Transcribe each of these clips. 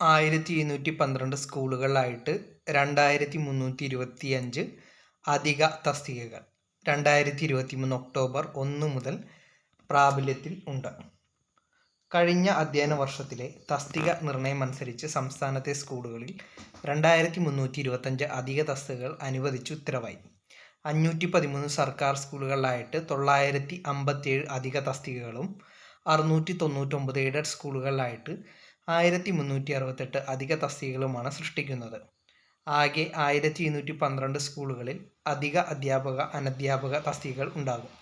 ആയിരത്തി ഇരുന്നൂറ്റി പന്ത്രണ്ട് സ്കൂളുകളിലായിട്ട് രണ്ടായിരത്തി മുന്നൂറ്റി ഇരുപത്തി അഞ്ച് അധിക തസ്തികകൾ. രണ്ടായിരത്തി ഇരുപത്തി മൂന്ന് ഒക്ടോബർ ഒന്ന് മുതൽ പ്രാബല്യത്തിൽ ഉണ്ട്. കഴിഞ്ഞ അധ്യയന വർഷത്തിലെ തസ്തിക നിർണയം അനുസരിച്ച് സംസ്ഥാനത്തെ സ്കൂളുകളിൽ രണ്ടായിരത്തി മുന്നൂറ്റി ഇരുപത്തഞ്ച് അധിക തസ്തികകൾ അനുവദിച്ച് ഉത്തരവായി. അഞ്ഞൂറ്റി പതിമൂന്ന് സർക്കാർ സ്കൂളുകളിലായിട്ട് തൊള്ളായിരത്തി അമ്പത്തിയേഴ് അധിക തസ്തികകളും അറുന്നൂറ്റി തൊണ്ണൂറ്റൊമ്പത് എയ്ഡഡ് സ്കൂളുകളിലായിട്ട് ആയിരത്തി മുന്നൂറ്റി അറുപത്തെട്ട് അധിക തസ്തികകളുമാണ് സൃഷ്ടിക്കുന്നത്. ആകെ ആയിരത്തി ഇരുന്നൂറ്റി പന്ത്രണ്ട് സ്കൂളുകളിൽ അധിക അധ്യാപക അനധ്യാപക തസ്തികകൾ ഉണ്ടാകും.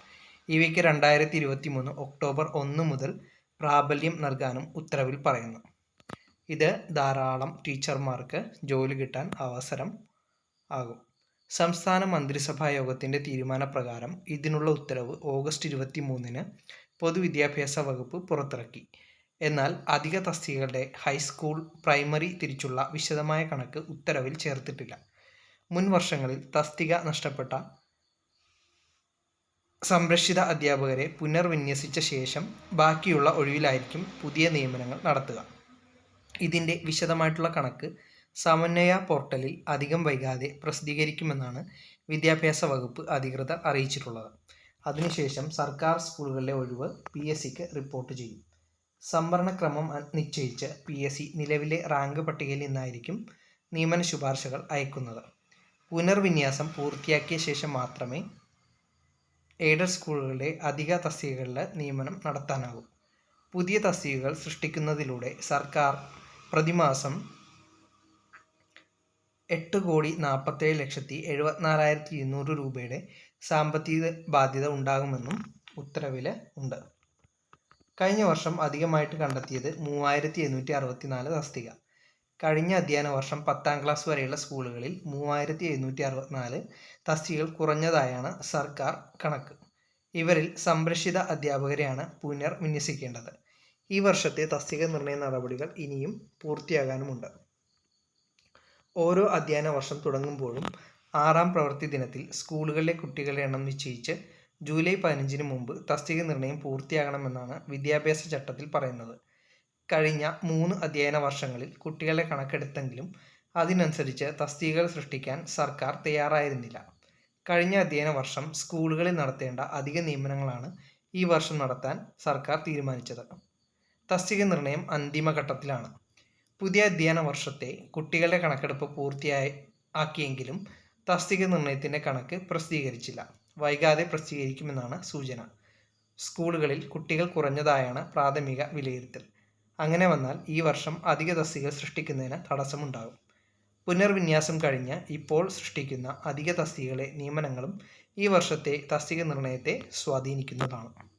ഇവയ്ക്ക് രണ്ടായിരത്തി ഇരുപത്തി മൂന്ന് ഒക്ടോബർ ഒന്ന് മുതൽ പ്രാബല്യം നൽകാനും ഉത്തരവിൽ പറയുന്നു. ഇത് ധാരാളം ടീച്ചർമാർക്ക് ജോലി കിട്ടാൻ അവസരം ആകും. സംസ്ഥാന മന്ത്രിസഭാ യോഗത്തിന്റെ തീരുമാനപ്രകാരം ഇതിനുള്ള ഉത്തരവ് ഓഗസ്റ്റ് ഇരുപത്തി മൂന്നിന് പൊതുവിദ്യാഭ്യാസ വകുപ്പ് പുറത്തിറക്കി. എന്നാൽ അധിക തസ്തികകളുടെ ഹൈസ്കൂൾ പ്രൈമറി തിരിച്ചുള്ള വിശദമായ കണക്ക് ഉത്തരവിൽ ചേർത്തിട്ടില്ല. മുൻ വർഷങ്ങളിൽ തസ്തിക നഷ്ടപ്പെട്ട സംരക്ഷിത അധ്യാപകരെ പുനർവിന്യസിച്ച ശേഷം ബാക്കിയുള്ള ഒഴിവിലായിരിക്കും പുതിയ നിയമനങ്ങൾ നടത്തുക. ഇതിന്റെ വിശദമായിട്ടുള്ള കണക്ക് സമന്വയ പോർട്ടലിൽ അധികം വൈകാതെ പ്രസിദ്ധീകരിക്കുമെന്നാണ് വിദ്യാഭ്യാസ വകുപ്പ് അധികൃതർ അറിയിച്ചിട്ടുള്ളത്. അതിനുശേഷം സർക്കാർ സ്കൂളുകളിലെ ഒഴിവ് പി എസ് സിക്ക് റിപ്പോർട്ട് ചെയ്യും. സംവരണക്രമം നിശ്ചയിച്ച് പി എസ് സി നിലവിലെ റാങ്ക് പട്ടികയിൽ നിന്നായിരിക്കും നിയമന ശുപാർശകൾ അയക്കുന്നത്. പുനർവിന്യാസം പൂർത്തിയാക്കിയ ശേഷം മാത്രമേ എയ്ഡഡ് സ്കൂളുകളുടെ അധിക തസ്തികകളിലെ നിയമനം നടത്താനാകൂ. പുതിയ തസ്തികകൾ സൃഷ്ടിക്കുന്നതിലൂടെ സർക്കാർ പ്രതിമാസം എട്ട് കോടി നാൽപ്പത്തേഴ് ലക്ഷത്തി എഴുപത്തിനാലായിരത്തി ഇരുന്നൂറ് രൂപയുടെ സാമ്പത്തിക ബാധ്യത ഉണ്ടാകുമെന്നും ഉത്തരവിൽ ഉണ്ട്. കഴിഞ്ഞ വർഷം അധികമായിട്ട് കണ്ടെത്തിയത് മൂവായിരത്തി എഴുന്നൂറ്റി അറുപത്തി നാല് തസ്തിക. കഴിഞ്ഞ അധ്യയന വർഷം പത്താം ക്ലാസ് വരെയുള്ള സ്കൂളുകളിൽ മൂവായിരത്തി എഴുന്നൂറ്റി അറുപത്തിനാല് തസ്തികകൾ കുറഞ്ഞതായാണ് സർക്കാർ കണക്ക്. ഇവരിൽ സംരക്ഷിത അധ്യാപകരെയാണ് പുനർ വിന്യസിക്കേണ്ടത്. ഈ വർഷത്തെ തസ്തിക നിർണയ നടപടികൾ ഇനിയും പൂർത്തിയാകാനുമുണ്ട്. ഓരോ അധ്യയന വർഷം തുടങ്ങുമ്പോഴും ആറാം പ്രവൃത്തി ദിനത്തിൽ സ്കൂളുകളിലെ കുട്ടികളുടെ എണ്ണം നിശ്ചയിച്ച് ജൂലൈ പതിനഞ്ചിന് മുമ്പ് തസ്തിക നിർണയം പൂർത്തിയാകണമെന്നാണ് വിദ്യാഭ്യാസ ചട്ടത്തിൽ പറയുന്നത്. കഴിഞ്ഞ മൂന്ന് അധ്യയന വർഷങ്ങളിൽ കുട്ടികളെ കണക്കെടുത്തെങ്കിലും അതിനനുസരിച്ച് തസ്തികകൾ സൃഷ്ടിക്കാൻ സർക്കാർ തയ്യാറായിരുന്നില്ല. കഴിഞ്ഞ അധ്യയന വർഷം സ്കൂളുകളിൽ നടത്തേണ്ട അധിക നിയമനങ്ങളാണ് ഈ വർഷം നടത്താൻ സർക്കാർ തീരുമാനിച്ചത്. തസ്തിക നിർണയം അന്തിമഘട്ടത്തിലാണ്. പുതിയ അധ്യയന വർഷത്തെ കുട്ടികളുടെ കണക്കെടുപ്പ് പൂർത്തിയായി ആക്കിയെങ്കിലും തസ്തിക നിർണയത്തിന്റെ കണക്ക് പ്രസിദ്ധീകരിച്ചില്ല. വൈകാതെ പ്രസിദ്ധീകരിക്കുമെന്നാണ് സൂചന. സ്കൂളുകളിൽ കുട്ടികൾ കുറഞ്ഞതായാണ് പ്രാഥമിക വിലയിരുത്തൽ. അങ്ങനെ വന്നാൽ ഈ വർഷം അധിക തസ്തികൾ സൃഷ്ടിക്കുന്നതിന് തടസ്സമുണ്ടാകും. പുനർവിന്യാസം കഴിഞ്ഞ് ഇപ്പോൾ സൃഷ്ടിക്കുന്ന അധിക തസ്തികകളെ നിയമനങ്ങളും ഈ വർഷത്തെ തസ്തിക നിർണയത്തെ സ്വാധീനിക്കുന്നതാണ്.